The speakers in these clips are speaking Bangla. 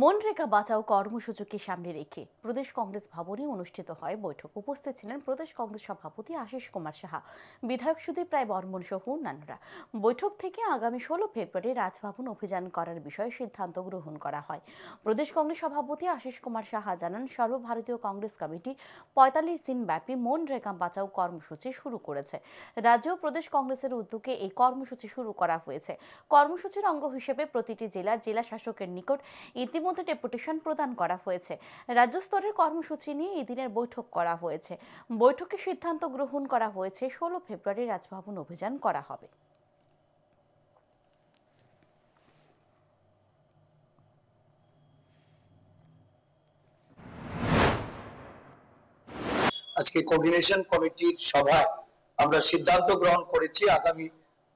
মনরেগা বাঁচাও কর্মসূচিকে সামনে রেখে প্রদেশ কংগ্রেস ভবনে অনুষ্ঠিত হয় বৈঠক। উপস্থিত ছিলেন প্রদেশ কংগ্রেস সভাপতি আশিস কুমার সাহা, বিধায়ক সুদীপ রায় বর্মন সহ অন্যান্যরা। বৈঠক থেকে আগামী ষোলো ফেব্রুয়ারি রাজভবন অভিযান করার বিষয়ে সিদ্ধান্ত গ্রহণ করা হয়। প্রদেশ কংগ্রেস সভাপতি আশিস কুমার সাহা জানান, সর্বভারতীয় কংগ্রেস কমিটি পঁয়তাল্লিশ দিন ব্যাপী মনরেগা বাঁচাও কর্মসূচি শুরু করেছে। রাজ্য প্রদেশ কংগ্রেসের উদ্যোগে এই কর্মসূচি শুরু করা হয়েছে। কর্মসূচির অঙ্গ হিসেবে প্রতিটি জেলার জেলা শাসকের নিকট ইতিমধ্যে ডেপুটেশন প্রদান করা হয়েছে। রাজ্য স্তরের কর্মসূচি নিয়ে এই দিনের বৈঠক করা হয়েছে। বৈঠকে সিদ্ধান্ত গ্রহণ করা হয়েছে। ষোলো ফেব্রুয়ারি রাজভবন অভিযান করা হবে। আজকে কোঅর্ডিনেশন কমিটির সভায় আমরা সিদ্ধান্ত গ্রহণ করেছি। আগামী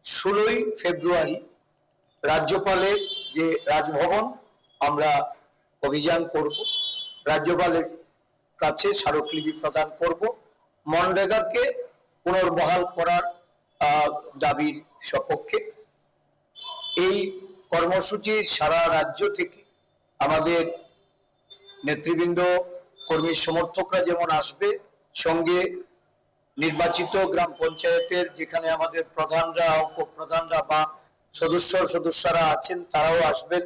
ষোলোই ফেব্রুয়ারি রাজ্যপালের যে রাজভবন আমরা অভিযান করব। রাজ্যপালের কাছে স্মারকলিপি প্রদান করব। মনরেগাকে পুনর্বহাল করার দাবির সপক্ষে। এই কর্মসূচি সারা রাজ্য থেকে আমাদের নেতৃবৃন্দ, কর্মী সমর্থকরা যেমন আসবে, সঙ্গে নির্বাচিত গ্রাম পঞ্চায়েতের যেখানে আমাদের প্রধানরা, উপপ্রধানরা বা সদস্য সদস্যরা আছেন, তারাও আসবেন।